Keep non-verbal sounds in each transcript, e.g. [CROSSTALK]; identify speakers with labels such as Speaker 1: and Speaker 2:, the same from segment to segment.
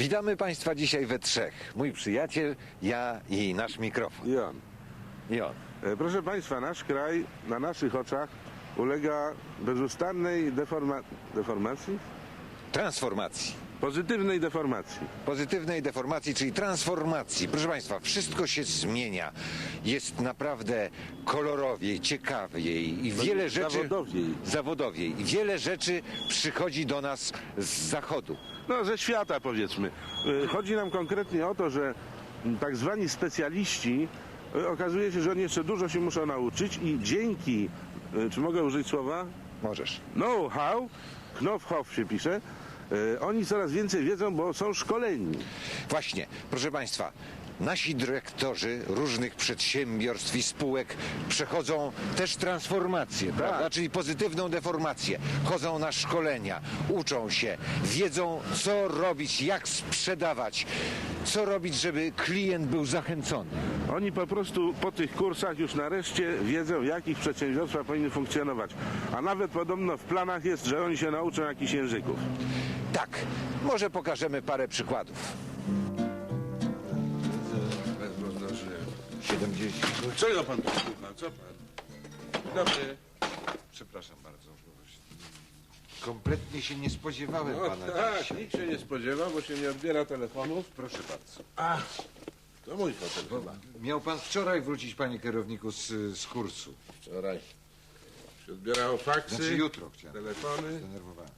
Speaker 1: Witamy Państwa dzisiaj we trzech. Mój przyjaciel, ja i nasz mikrofon.
Speaker 2: I on.
Speaker 1: I on.
Speaker 2: E, Proszę Państwa, nasz kraj na naszych oczach ulega bezustannej deforma... deformacji?
Speaker 1: Transformacji.
Speaker 2: Pozytywnej deformacji.
Speaker 1: Pozytywnej deformacji, czyli transformacji. Proszę Państwa, wszystko się zmienia. Jest naprawdę kolorowiej, ciekawiej i wiele rzeczy...
Speaker 2: Zawodowiej.
Speaker 1: Zawodowiej. I wiele rzeczy przychodzi do nas z zachodu.
Speaker 2: No, ze świata powiedzmy. E, Chodzi nam konkretnie o to, że tak zwani specjaliści e, okazuje się, że oni jeszcze dużo się muszą nauczyć i dzięki, e, czy mogę użyć słowa?
Speaker 1: Możesz.
Speaker 2: Know-how, Knopfhoff się pisze, oni coraz więcej wiedzą, bo są szkoleni.
Speaker 1: Właśnie, proszę Państwa, nasi dyrektorzy różnych przedsiębiorstw i spółek przechodzą też transformację, prawda? Czyli pozytywną deformację. Chodzą na szkolenia, uczą się, wiedzą co robić, jak sprzedawać, co robić, żeby klient był zachęcony.
Speaker 2: Oni po prostu po tych kursach już nareszcie wiedzą, jak ich przedsiębiorstwa powinny funkcjonować. A nawet podobno w planach jest, że oni się nauczą jakichś języków.
Speaker 1: Tak, może pokażemy parę przykładów. 70.
Speaker 3: Czego pan tu słucha? Co pan? Dobry.
Speaker 1: Przepraszam bardzo. Kompletnie się nie spodziewałem
Speaker 3: O,
Speaker 1: pana
Speaker 3: tak,
Speaker 1: dzisiaj.
Speaker 3: nikt się nie spodziewał, bo się nie odbiera telefonów.
Speaker 1: Proszę bardzo.
Speaker 3: A, to mój fotel
Speaker 1: Bo
Speaker 3: chyba.
Speaker 1: miał pan wczoraj wrócić, panie kierowniku, z, z kursu.
Speaker 3: Wczoraj się odbierało faksy,
Speaker 1: Znaczy jutro chciałem.
Speaker 3: telefony,
Speaker 1: Zdenerwowałem.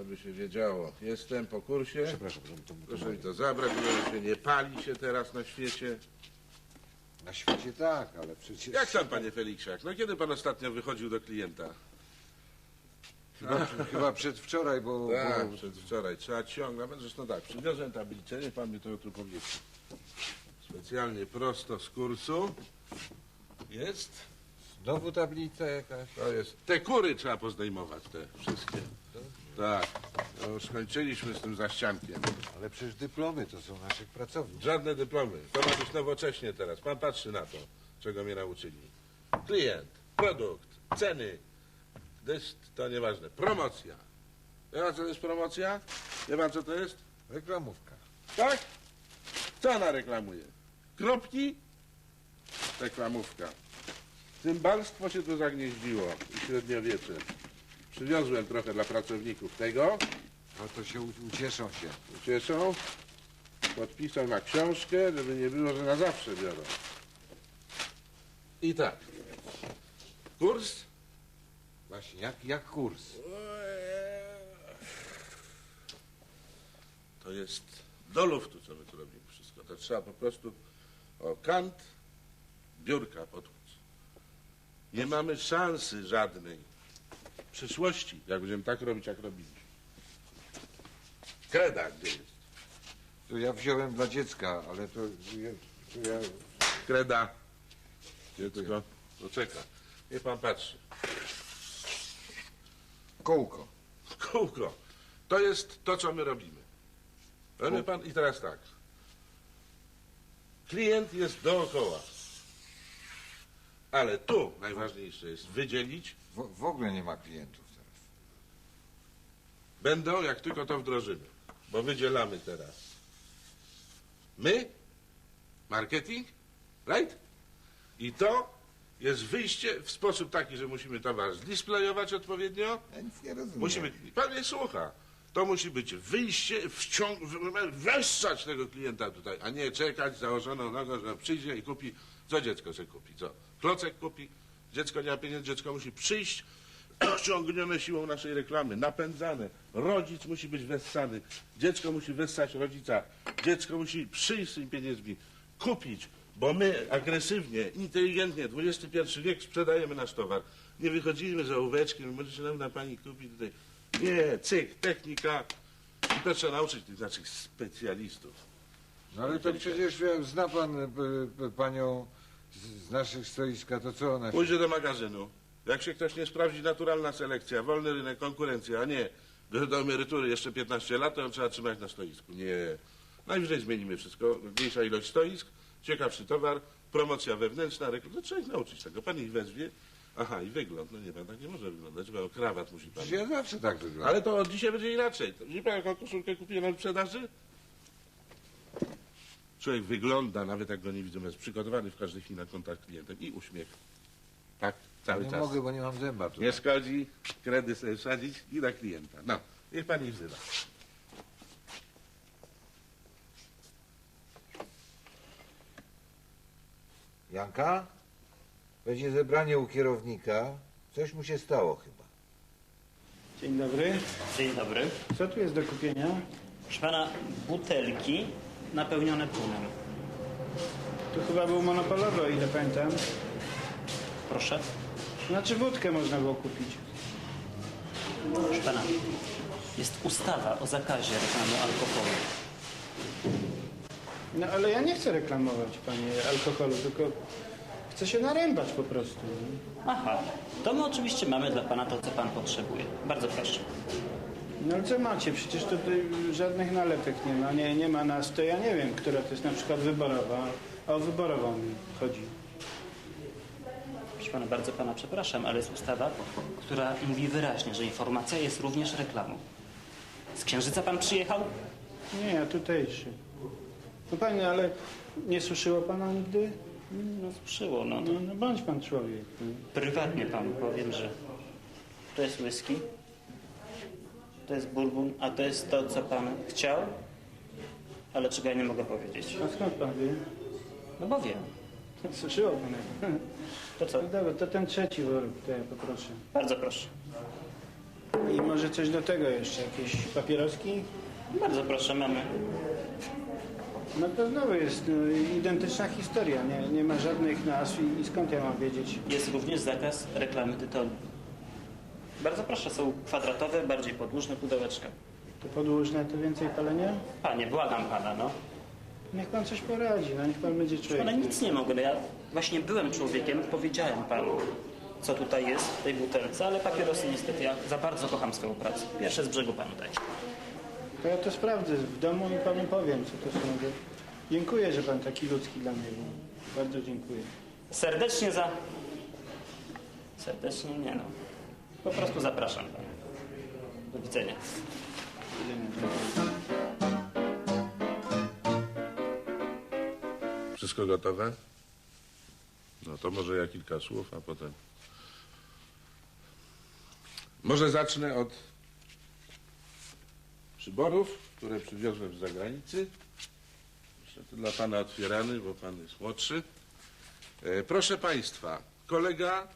Speaker 3: Aby się wiedziało. Jestem po kursie.
Speaker 1: Przepraszam, że to,
Speaker 3: Proszę mi to zabrać, bo się nie pali się teraz na świecie.
Speaker 1: Na świecie tak, ale przecież...
Speaker 3: Jak tam, panie Feliksiak? No kiedy pan ostatnio wychodził do klienta?
Speaker 1: Chyba, chyba przedwczoraj, bo...
Speaker 3: Tak,
Speaker 1: bo
Speaker 3: przedwczoraj. Trzeba ciągle. No Zresztą tak, przywiozłem tablicę, nie pan mi to tu powiesi. Specjalnie prosto z kursu. Jest.
Speaker 1: znowu tablica jakaś.
Speaker 3: To jest. Te kury trzeba pozdejmować, te wszystkie. Tak. No już skończyliśmy z tym zaściankiem.
Speaker 1: Ale przecież dyplomy to są naszych pracowników.
Speaker 3: Żadne dyplomy. To ma być nowocześnie teraz. Pan patrzy na to, czego mnie nauczyli. Klient, produkt, ceny. To jest to nieważne. Promocja. Wie pan, co to jest promocja? Wie pan, co to jest?
Speaker 1: Reklamówka.
Speaker 3: Tak? Co ona reklamuje? Kropki? Reklamówka. Cymbalstwo się tu zagnieździło i średniowiecze. Przywiozłem trochę dla pracowników tego.
Speaker 1: No to się u- ucieszą się.
Speaker 3: Cieszą. Podpisał na książkę, żeby nie było, że na zawsze biorą. I tak. Kurs?
Speaker 1: Właśnie, jak, jak kurs.
Speaker 3: To jest do luftu, co my tu robimy wszystko. To trzeba po prostu o kant biurka podkuć. Nie mamy szansy żadnej przyszłości, jak będziemy tak robić, jak robiliśmy. Kreda gdzie jest?
Speaker 1: To ja wziąłem dla dziecka, ale to, ja, to ja...
Speaker 3: Kreda. Dziecko, to czeka. Niech pan patrzy.
Speaker 1: Kołko.
Speaker 3: Kółko. To jest to, co my robimy. Rozumie pan? I teraz tak. Klient jest dookoła. Ale tu najważniejsze jest wydzielić.
Speaker 1: W, w ogóle nie ma klientów teraz.
Speaker 3: Będą, jak tylko to wdrożymy. Bo wydzielamy teraz. My, marketing, right? I to jest wyjście w sposób taki, że musimy towar zdisplejować odpowiednio.
Speaker 1: Ja nic nie rozumiem.
Speaker 3: Musimy, pan mnie słucha. To musi być wyjście, wciąg, wessać tego klienta tutaj, a nie czekać założoną nogą, że przyjdzie i kupi. Co dziecko sobie kupi? Co? Klocek kupi? Dziecko nie ma pieniędzy, dziecko musi przyjść, [CLEARS THROAT] ciągnione siłą naszej reklamy, napędzane. Rodzic musi być wessany. Dziecko musi wessać rodzica. Dziecko musi przyjść z tymi pieniędzmi, kupić, bo my agresywnie, inteligentnie, XXI wiek sprzedajemy nasz towar. Nie wychodzimy za ołóweczkiem, możecie nam na pani kupić tutaj. Nie, cyk, technika. I to trzeba nauczyć tych naszych specjalistów.
Speaker 1: No ale to przecież ja, zna pan e, p, panią z, z naszych stoiska, to co ona...
Speaker 3: Pójdzie do magazynu. Jak się ktoś nie sprawdzi, naturalna selekcja, wolny rynek, konkurencja, a nie do, do emerytury jeszcze 15 lat, to trzeba trzymać na stoisku. Nie. Najwyżej zmienimy wszystko. Mniejsza ilość stoisk, ciekawszy towar, promocja wewnętrzna, reklama. No, trzeba ich nauczyć tego. Pan ich wezwie. Aha, i wygląd. No nie, pan tak nie może wyglądać, bo krawat musi pan.
Speaker 1: Ja zawsze tak wyglądam.
Speaker 3: Ale to od dzisiaj będzie inaczej. Wie pan, jaką koszulkę kupiłem na sprzedaży? Człowiek wygląda, nawet jak go nie widzą, jest przygotowany w każdej chwili na kontakt z klientem i uśmiech. Tak, cały
Speaker 1: Nie
Speaker 3: czas.
Speaker 1: mogę, bo nie mam zęba tu.
Speaker 3: Nie szkodzi, kredyt sobie wsadzić i na klienta. No, niech pani wzywa.
Speaker 1: Janka? Będzie zebranie u kierownika. Coś mu się stało chyba.
Speaker 4: Dzień dobry.
Speaker 5: Dzień dobry.
Speaker 4: Co tu jest do kupienia?
Speaker 5: Proszę pana, butelki napełnione płynem.
Speaker 4: Tu chyba był monopolowy, o ile pamiętam.
Speaker 5: Proszę.
Speaker 4: Znaczy wódkę można było kupić.
Speaker 5: Proszę pana, jest ustawa o zakazie reklamy alkoholu.
Speaker 4: No ale ja nie chcę reklamować, panie, alkoholu, tylko chcę się narębać po prostu.
Speaker 5: Aha, to my oczywiście mamy dla pana to, co pan potrzebuje. Bardzo proszę.
Speaker 4: No ale co macie? Przecież tutaj żadnych nalepek nie ma. Nie, nie ma nas, to ja nie wiem, która to jest na przykład wyborowa. A o wyborową mi chodzi.
Speaker 5: Proszę pana, bardzo pana przepraszam, ale jest ustawa, która mówi wyraźnie, że informacja jest również reklamą. Z Księżyca pan przyjechał?
Speaker 4: Nie, ja tutejszy. No panie, ale nie suszyło pana nigdy?
Speaker 5: No sprzyło, no.
Speaker 4: No, no bądź pan człowiek. no.
Speaker 5: Prywatnie panu powiem, że to jest whisky, to jest bourbon, a to jest to, co pan chciał, ale czego ja nie mogę powiedzieć.
Speaker 4: A skąd pan wie?
Speaker 5: No bo wiem.
Speaker 4: Suszyło pana. [LAUGHS]
Speaker 5: To co?
Speaker 4: No dobra, to ten trzeci worek, to ja poproszę.
Speaker 5: Bardzo proszę.
Speaker 4: I może coś do tego jeszcze, jakieś papieroski?
Speaker 5: Bardzo proszę, mamy.
Speaker 4: No to znowu jest no, identyczna historia, nie, nie ma żadnych nazw i, i skąd ja mam wiedzieć?
Speaker 5: Jest również zakaz reklamy tytoniu. Bardzo proszę, są kwadratowe, bardziej podłużne pudełeczka.
Speaker 4: To podłużne, to więcej palenia?
Speaker 5: Panie, błagam pana, no.
Speaker 4: Niech pan coś poradzi, no niech pan będzie
Speaker 5: Ale
Speaker 4: człowiekiem.
Speaker 5: nic nie mogę, ja właśnie byłem człowiekiem, powiedziałem panu, co tutaj jest w tej butelce, ale papierosy niestety, ja za bardzo kocham swoją pracę. Pierwsze z brzegu panu dać.
Speaker 4: To ja to sprawdzę w domu i panu powiem, co to są. Dziękuję, że pan taki ludzki dla mnie był. Bardzo dziękuję.
Speaker 5: Serdecznie za... Serdecznie nie no. Po prostu zapraszam. Do widzenia.
Speaker 3: Wszystko gotowe? No to może ja kilka słów, a potem. Może zacznę od przyborów, które przywiozłem z zagranicy. Niestety dla pana otwierany, bo pan jest młodszy. E, proszę państwa, kolega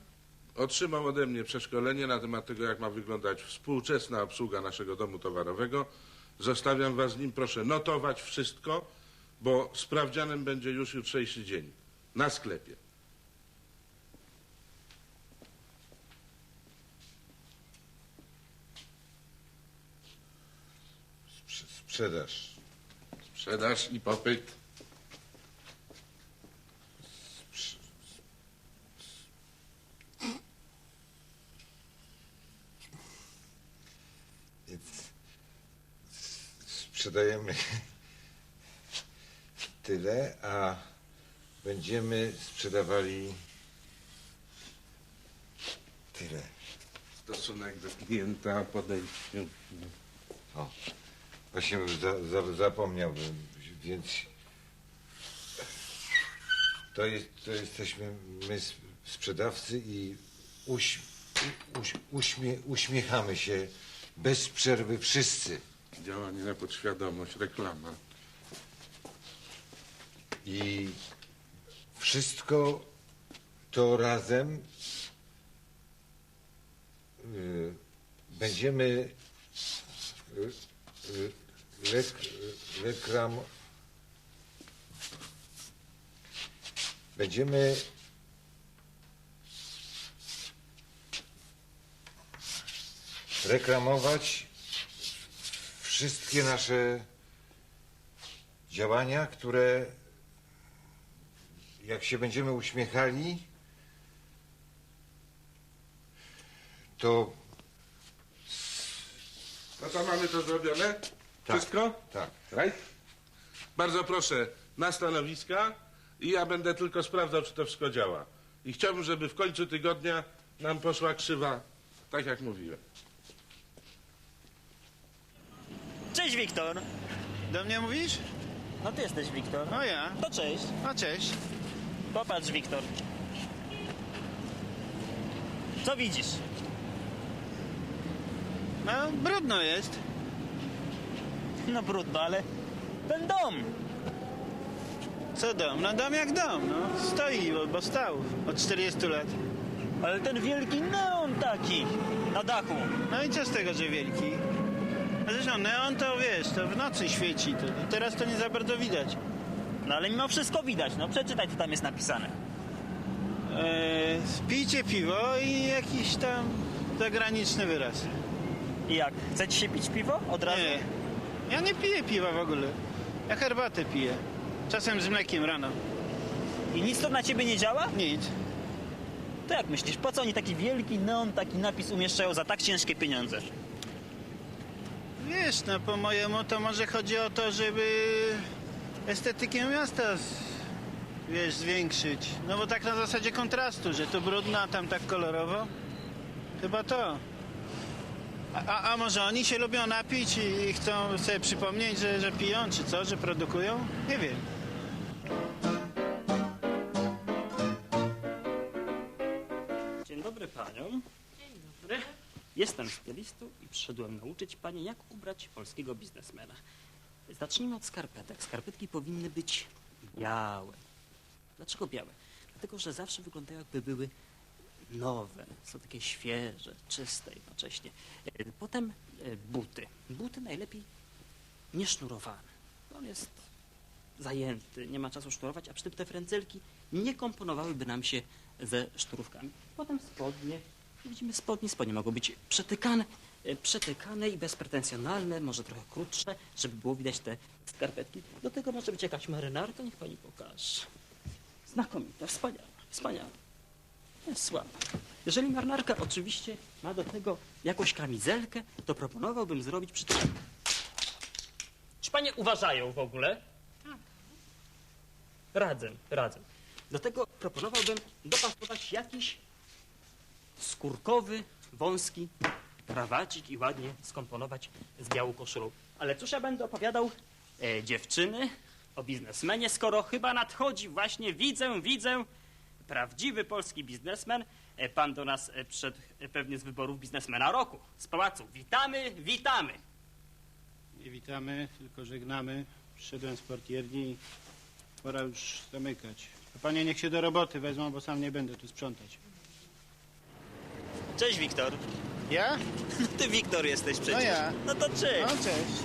Speaker 3: otrzymał ode mnie przeszkolenie na temat tego, jak ma wyglądać współczesna obsługa naszego domu towarowego. Zostawiam was z nim, proszę notować wszystko, bo sprawdzianem będzie już jutrzejszy dzień na sklepie.
Speaker 1: Sprz- Sprzedaż.
Speaker 3: Sprzedaż i popyt.
Speaker 1: Sprzedajemy tyle, a będziemy sprzedawali tyle.
Speaker 3: Stosunek do klienta, podejście.
Speaker 1: O, właśnie za, za, zapomniałbym, więc to, jest, to jesteśmy my sprzedawcy i uś, uś, uśmie, uśmiechamy się bez przerwy wszyscy.
Speaker 3: Działanie na podświadomość, reklama.
Speaker 1: I wszystko to razem y, będziemy y, y, reklam będziemy reklamować wszystkie nasze działania, które jak się będziemy uśmiechali, to
Speaker 3: No to mamy to zrobione? Wszystko?
Speaker 1: tak.
Speaker 3: Right? Bardzo proszę, na stanowiska i ja będę tylko sprawdzał, czy to wszystko działa. I chciałbym, żeby w końcu tygodnia nam poszła krzywa, tak jak mówiłem.
Speaker 6: Cześć Wiktor!
Speaker 4: Do mnie mówisz?
Speaker 5: No ty jesteś Wiktor.
Speaker 4: No ja.
Speaker 5: To cześć.
Speaker 4: No cześć.
Speaker 5: Popatrz, Wiktor. Co widzisz?
Speaker 4: No brudno jest.
Speaker 5: No brudno, ale ten dom.
Speaker 4: Co dom? No dom jak dom, no. Stoi, bo- bo stał od 40 lat.
Speaker 5: Ale ten wielki neon taki na dachu.
Speaker 4: No i co z tego, że wielki? A Zresztą neon to wiesz, to w nocy świeci, to teraz to nie za bardzo widać.
Speaker 5: No ale mimo wszystko widać, no przeczytaj co tam jest napisane.
Speaker 4: Eee, pijcie piwo i jakiś tam zagraniczny wyraz.
Speaker 5: I jak? Chce ci się pić piwo? Od razu?
Speaker 4: Nie, ja nie piję piwa w ogóle. Ja herbatę piję. Czasem z mlekiem rano.
Speaker 5: I nic to na ciebie nie działa?
Speaker 4: Nic.
Speaker 5: To jak myślisz, po co oni taki wielki neon, taki napis umieszczają za tak ciężkie pieniądze?
Speaker 4: Wiesz, no po mojemu to może chodzi o to, żeby estetykę miasta z, wiesz, zwiększyć. No bo tak na zasadzie kontrastu, że tu brudno, a tam tak kolorowo. Chyba to. A, a, a może oni się lubią napić i chcą sobie przypomnieć, że, że piją, czy co, że produkują? Nie wiem.
Speaker 5: Dzień dobry paniom. Jestem stylistą i przyszedłem nauczyć panie, jak ubrać polskiego biznesmena. Zacznijmy od skarpetek. Skarpetki powinny być białe. Dlaczego białe? Dlatego, że zawsze wyglądają jakby były nowe. Są takie świeże, czyste jednocześnie. E, Potem e, buty. Buty najlepiej niesznurowane. On jest zajęty, nie ma czasu sznurować, a przy tym te frędzelki nie komponowałyby nam się ze szturówkami. Potem spodnie. Widzimy spodnie. Spodnie mogą być przetykane, e, przetykane i bezpretensjonalne, może trochę krótsze, żeby było widać te skarpetki. Do tego może być jakaś marynarka, niech pani pokaże. Znakomite, wspaniałe, wspaniałe. Jest słaba. Jeżeli marynarka oczywiście ma do tego jakąś kamizelkę, to proponowałbym zrobić przy tym... Czy panie uważają w ogóle? Radzę, radzę. Do tego proponowałbym dopasować jakiś skórkowy, wąski krawacik i ładnie skomponować z białą koszulą. Ale cóż ja będę opowiadał e, dziewczyny o biznesmenie, skoro chyba nadchodzi właśnie, widzę, widzę, prawdziwy polski biznesmen. E, pan do nas e, e, pewnie z wyborów biznesmena roku, z pałacu. Witamy, witamy.
Speaker 4: Nie witamy, tylko żegnamy. Przyszedłem z portierni i pora już zamykać. A panie niech się do roboty wezmą, bo sam nie będę tu sprzątać.
Speaker 5: Cześć, Wiktor.
Speaker 4: Ja? [LAUGHS]
Speaker 5: Ty Wiktor jesteś przecież.
Speaker 4: ja.
Speaker 5: No to cześć.
Speaker 4: No cześć.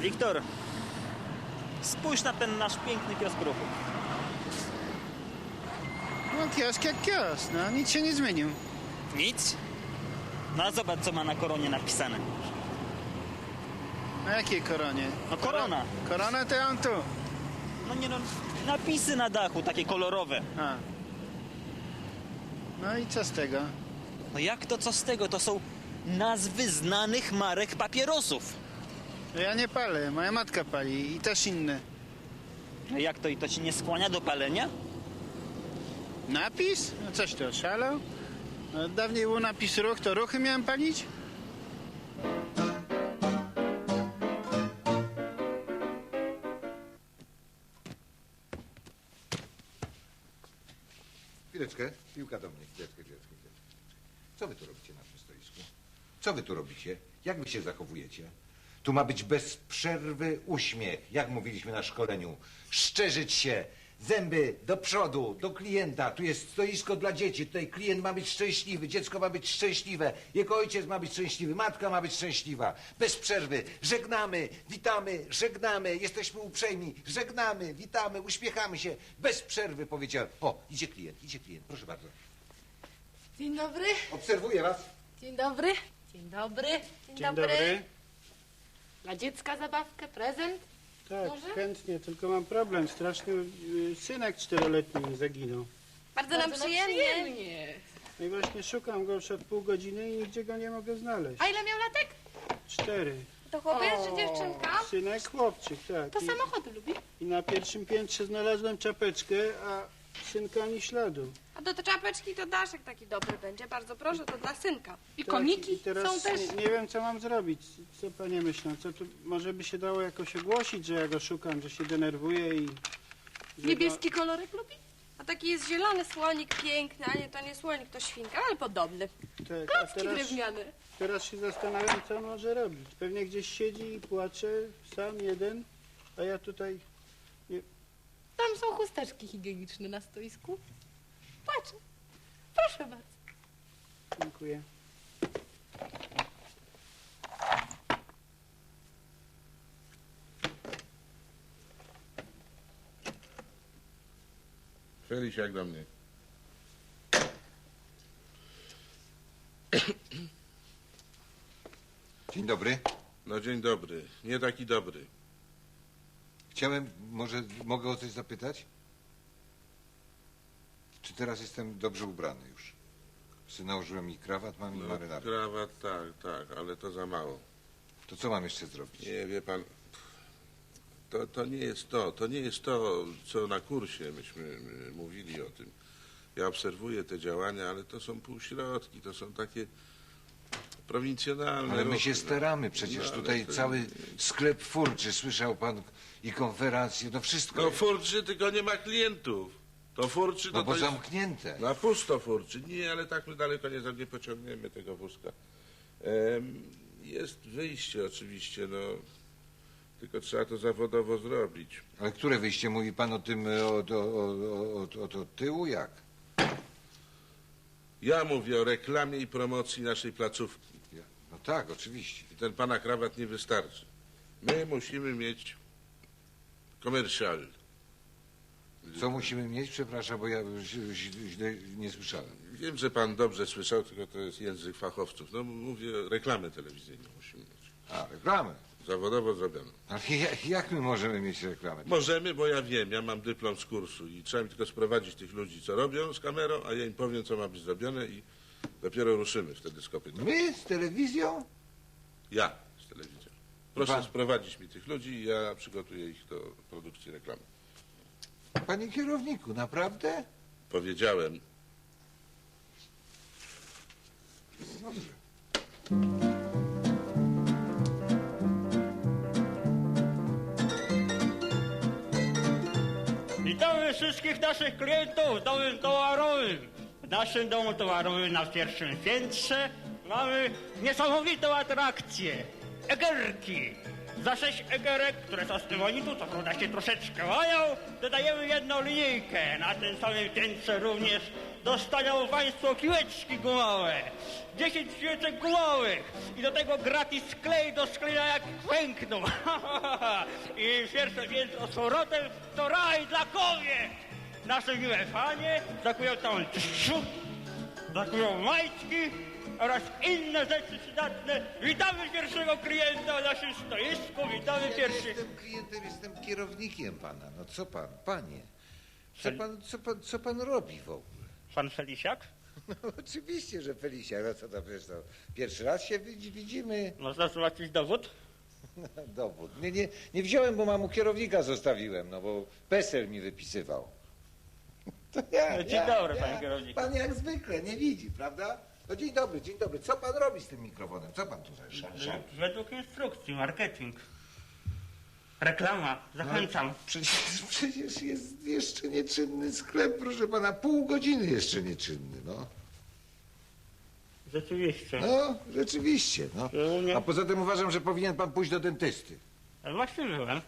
Speaker 5: Wiktor, spójrz na ten nasz piękny kiosk ruchu.
Speaker 4: No kiosk jak kiosk, no nic się nie zmienił.
Speaker 5: Nic? No a zobacz, co ma na koronie napisane.
Speaker 4: Na jakiej koronie?
Speaker 5: No korona.
Speaker 4: Korona to ja mam tu.
Speaker 5: No nie no, napisy na dachu, takie kolorowe.
Speaker 4: A. No i co z tego?
Speaker 5: No jak to, co z tego? To są nazwy znanych marek papierosów.
Speaker 4: No ja nie palę, moja matka pali i też inne.
Speaker 5: No jak to i to ci nie skłania do palenia?
Speaker 4: Napis? No coś to, szalał? No, dawniej był napis ruch, to ruchy miałem palić?
Speaker 1: Chwileczkę, piłka do mnie, chwileczkę, chwileczkę, chwileczkę. Co wy tu robicie na tym stoisku? Co wy tu robicie? Jak wy się zachowujecie? Tu ma być bez przerwy uśmiech, jak mówiliśmy na szkoleniu. Szczerzyć się, zęby do przodu, do klienta. Tu jest stoisko dla dzieci. Tutaj klient ma być szczęśliwy, dziecko ma być szczęśliwe, jego ojciec ma być szczęśliwy, matka ma być szczęśliwa. Bez przerwy. Żegnamy, witamy, żegnamy, jesteśmy uprzejmi, żegnamy, witamy, uśmiechamy się. Bez przerwy powiedziałem. O, idzie klient, idzie klient, proszę bardzo.
Speaker 6: Dzień dobry.
Speaker 1: Obserwuję was.
Speaker 6: Dzień dobry. Dzień dobry. Dzień,
Speaker 4: Dzień dobry.
Speaker 6: Dla dziecka zabawkę, prezent?
Speaker 4: Tak,
Speaker 6: Może?
Speaker 4: chętnie, tylko mam problem. Straszny y, synek czteroletni mi zaginął.
Speaker 6: Bardzo, nam przyjemnie.
Speaker 4: No i właśnie szukam go już od pół godziny i nigdzie go nie mogę znaleźć.
Speaker 6: A ile miał latek?
Speaker 4: Cztery.
Speaker 6: To chłopiec czy dziewczynka?
Speaker 4: Synek, chłopczyk, tak.
Speaker 6: To
Speaker 4: I,
Speaker 6: samochody lubi.
Speaker 4: I na pierwszym piętrze znalazłem czapeczkę, a synka ani śladu.
Speaker 7: A do te czapeczki to Daszek taki dobry będzie. Bardzo proszę, to dla synka. I
Speaker 4: Tak,
Speaker 7: komiki
Speaker 4: i teraz
Speaker 7: są też.
Speaker 4: Nie, nie wiem, co mam zrobić. Co panie myślą? Co tu, może by się dało jakoś ogłosić, że ja go szukam, że się denerwuję i... że
Speaker 7: Niebieski kolorek lubi? A taki jest zielony słonik piękny, a nie, to nie słonik, to świnka, ale podobny.
Speaker 4: Go, tak, a
Speaker 7: Klocki
Speaker 4: teraz,
Speaker 7: drewniane.
Speaker 4: teraz się zastanawiam, co on może robić. Pewnie gdzieś siedzi i płacze, sam jeden, a ja tutaj...
Speaker 6: Tam są chusteczki higieniczne na stoisku. Patrz. Proszę bardzo.
Speaker 4: Dziękuję.
Speaker 3: Felisiak do mnie.
Speaker 1: Dzień dobry.
Speaker 3: No dzień dobry. Nie taki dobry.
Speaker 1: Chciałem, może mogę o coś zapytać? Czy teraz jestem dobrze ubrany już? Czy nałożyłem i krawat, mam i
Speaker 3: No,
Speaker 1: marynarkę.
Speaker 3: krawat, tak, tak, ale to za mało.
Speaker 1: To co mam jeszcze zrobić?
Speaker 3: Nie, wie pan, to, to nie jest to. To nie jest to, co na kursie myśmy y, mówili o tym. Ja obserwuję te działania, ale to są półśrodki, to są takie prowincjonalne
Speaker 1: Ale my się staramy, przecież
Speaker 3: No,
Speaker 1: tutaj
Speaker 3: to-
Speaker 1: cały sklep furczy, słyszał pan i konferencje, no wszystko.
Speaker 3: No
Speaker 1: jest.
Speaker 3: furczy, tylko nie ma klientów. To furczy, to,
Speaker 1: no bo
Speaker 3: to jest...
Speaker 1: zamknięte.
Speaker 3: Na pusto furczy. Nie, ale tak my daleko nie, nie pociągniemy tego wózka. Em, jest wyjście oczywiście, no. Tylko trzeba to zawodowo zrobić.
Speaker 1: Ale które wyjście? Mówi pan o tym, e, od, o, od, od, od tyłu, jak?
Speaker 3: Ja mówię o reklamie i promocji naszej placówki.
Speaker 1: No tak, oczywiście.
Speaker 3: I ten pana krawat nie wystarczy. My musimy mieć komercjal.
Speaker 1: Co musimy mieć? Przepraszam, bo ja źle, źle nie słyszałem.
Speaker 3: Wiem, że pan dobrze słyszał, tylko to jest język fachowców. No mówię, reklamę telewizyjną musimy mieć.
Speaker 1: A, reklamę.
Speaker 3: Zawodowo zrobioną.
Speaker 1: Ale jak, jak my możemy mieć reklamę?
Speaker 3: Możemy, bo ja wiem, ja mam dyplom z kursu i trzeba mi tylko sprowadzić tych ludzi, co robią z kamerą, a ja im powiem, co ma być zrobione i dopiero ruszymy wtedy z kopytem.
Speaker 1: My z telewizją?
Speaker 3: Ja z telewizją. Proszę
Speaker 1: Pan-
Speaker 3: sprowadzić mi tych ludzi i ja przygotuję ich do produkcji reklamy.
Speaker 1: Panie kierowniku, naprawdę?
Speaker 3: Powiedziałem,
Speaker 8: Witamy wszystkich naszych klientów w domu towarowym. W naszym domu towarowym na pierwszym piętrze mamy niesamowitą atrakcję. Egerki. Za sześć egerek, które są z tymonitu, co prawda się troszeczkę mają, dodajemy jedną linijkę. Na tym samym piętrze również dostaną Państwo piłeczki gumowe. 10 piłeczek gumowych i do tego gratis klej do sklejenia jak pękną. [LAUGHS] I pierwsze piętro z powrotem to raj dla kobiet. Nasze miłe panie zakują tam trzciu, zakują majtki oraz inne rzeczy przydatne. Witamy pierwszego klienta na naszym stoisku, witamy pierwszy...
Speaker 1: Jestem klientem, jestem kierownikiem pana. No co pan, panie? Co pan, co pan, co pan robi w ogóle?
Speaker 8: Pan Felisiak? [LAUGHS]
Speaker 1: No oczywiście, że Felicia, no co to wiesz, to pierwszy raz się widzi- widzimy.
Speaker 8: Można zobaczyć dowód? [LAUGHS]
Speaker 1: Dowód. Nie, nie, nie wziąłem, bo mam u kierownika zostawiłem, no bo PESEL mi wypisywał. To ja,
Speaker 8: No, dzień
Speaker 1: ja,
Speaker 8: dobry,
Speaker 1: ja.
Speaker 8: panie kierowniku.
Speaker 1: Pan jak zwykle nie widzi, prawda? No dzień dobry, dzień dobry. Co pan robi z tym mikrofonem? Co pan tu za
Speaker 8: Według instrukcji, marketing. Reklama, zachęcam.
Speaker 1: Przecież, przecież jest jeszcze nieczynny sklep, proszę pana, pół godziny jeszcze nieczynny, no.
Speaker 8: Rzeczywiście.
Speaker 1: No, rzeczywiście, no. A poza tym uważam, że powinien pan pójść do dentysty.
Speaker 8: Ale właśnie byłem.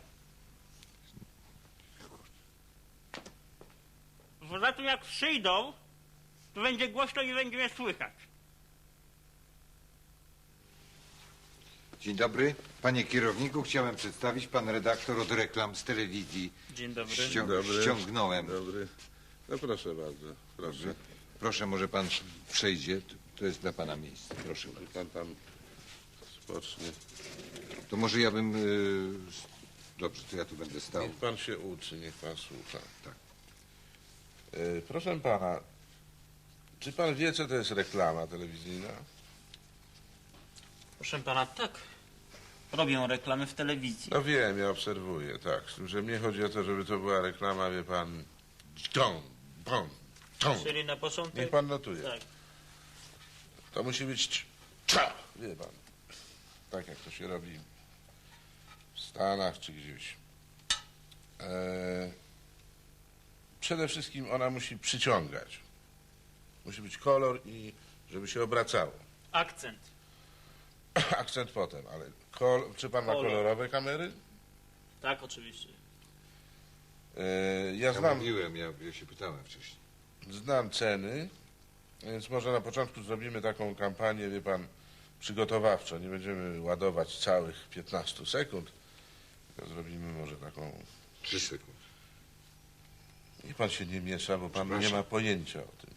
Speaker 8: Jak przyjdą, to będzie głośno i będzie mnie słychać.
Speaker 1: Dzień dobry. Panie kierowniku, chciałem przedstawić pan redaktor od reklam z telewizji.
Speaker 8: Dzień dobry.
Speaker 1: Ścią
Speaker 3: Dobry.
Speaker 1: ściągnąłem.
Speaker 3: dobry. No proszę bardzo, proszę.
Speaker 1: Proszę, może pan przejdzie. To- jest dla pana miejsce. Proszę bardzo.
Speaker 3: Pan tam spocznie.
Speaker 1: To może ja bym... y, Dobrze, to ja tu będę stał.
Speaker 3: Niech pan się uczy, niech pan słucha.
Speaker 1: Tak.
Speaker 3: E, proszę pana, czy pan wie, co to jest reklama telewizyjna?
Speaker 8: Proszę pana, tak. Robią reklamy w telewizji.
Speaker 3: No wiem, ja obserwuję, tak. Z tym, że mnie chodzi o to, żeby to była reklama, wie pan, dżdżą, Pom, tom.
Speaker 5: Czyli na początek...
Speaker 3: Niech pan notuje.
Speaker 5: Tak.
Speaker 3: To musi być cz- cza, wie pan. Tak jak to się robi w Stanach czy gdzieś. E, przede wszystkim ona musi przyciągać. Musi być kolor i żeby się obracało.
Speaker 5: Akcent. [CLEARS THROAT]
Speaker 3: Akcent potem, ale kol, czy pan ma
Speaker 5: Kolor.
Speaker 3: kolorowe kamery?
Speaker 5: Tak, oczywiście.
Speaker 3: E, ja
Speaker 1: Ja
Speaker 3: znam,
Speaker 1: mówiłem, ja, ja się pytałem wcześniej.
Speaker 3: znam ceny, więc może na początku zrobimy taką kampanię, wie pan, przygotowawczo. Nie będziemy ładować całych 15 sekund, tylko zrobimy może taką...
Speaker 1: 3 sekundy.
Speaker 3: Niech pan się nie miesza, bo pan nie ma pojęcia o tym.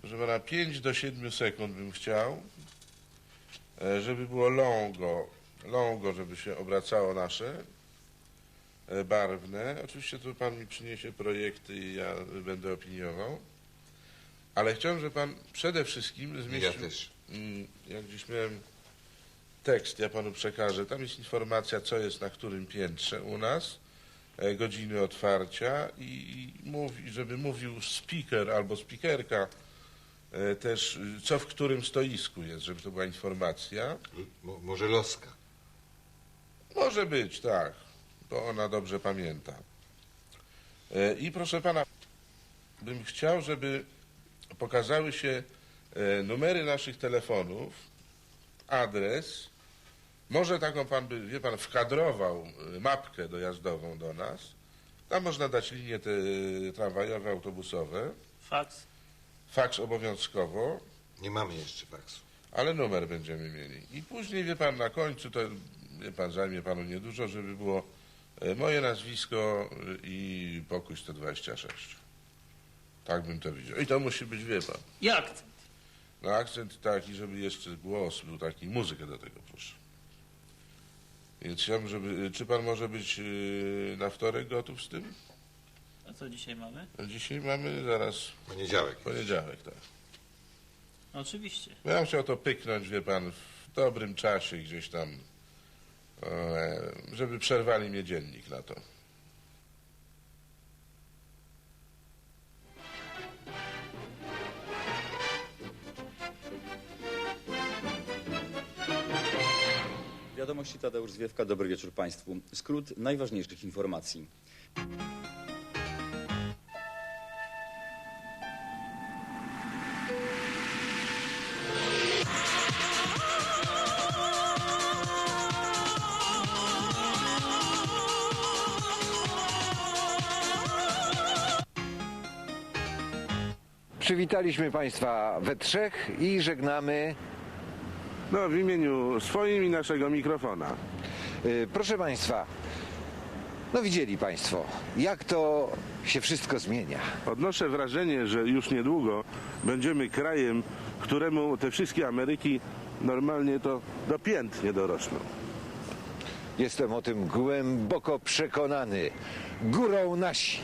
Speaker 3: Proszę pana, 5 do 7 sekund bym chciał, e, żeby było longo, longo, żeby się obracało nasze, e, barwne. Oczywiście tu pan mi przyniesie projekty i ja będę opiniował. Ale chciałem, żeby pan przede wszystkim zmieścił...
Speaker 1: Ja też.
Speaker 3: Mm, Jak gdzieś miałem tekst, ja panu przekażę. Tam jest informacja, co jest na którym piętrze u nas, godziny otwarcia i, mówi, żeby mówił speaker albo speakerka e, też, y, co w którym stoisku jest, żeby to była informacja.
Speaker 1: Mo, może loska.
Speaker 3: Może być, tak, bo ona dobrze pamięta. E, I proszę pana, bym chciał, żeby pokazały się e, numery naszych telefonów, adres. Może taką pan by, wie pan, wkadrował e, mapkę dojazdową do nas. Tam można dać linie te tramwajowe, autobusowe,
Speaker 5: Faks.
Speaker 3: faks obowiązkowo,
Speaker 1: Nie mamy jeszcze faksu.
Speaker 3: ale numer będziemy mieli. I później, wie pan, na końcu to, wie pan, zajmie panu niedużo, żeby było e, moje nazwisko i pokój 126. Tak bym to widział. I to musi być, wie pan,
Speaker 5: I akcent.
Speaker 3: no akcent taki, żeby jeszcze głos był taki, muzykę do tego proszę. Więc chciałbym, żeby, czy pan może być e, na wtorek gotów z tym?
Speaker 5: A co dzisiaj mamy?
Speaker 3: No Dzisiaj mamy zaraz
Speaker 1: Poniedziałek.
Speaker 3: poniedziałek, tak.
Speaker 5: Oczywiście.
Speaker 3: Ja bym chciał to pyknąć, wie pan, w dobrym czasie gdzieś tam, e, żeby przerwali mnie dziennik na to.
Speaker 9: Wiadomości Tadeusz Zwiewka, dobry wieczór Państwu. Skrót najważniejszych informacji.
Speaker 1: Przywitaliśmy Państwa we trzech i żegnamy.
Speaker 2: No, w imieniu swoim i naszego mikrofona.
Speaker 1: Y, Proszę Państwa, no widzieli Państwo, jak to się wszystko zmienia.
Speaker 2: Odnoszę wrażenie, że już niedługo będziemy krajem, któremu te wszystkie Ameryki normalnie to do pięt nie dorosną.
Speaker 1: Jestem o tym głęboko przekonany. Górą nasi.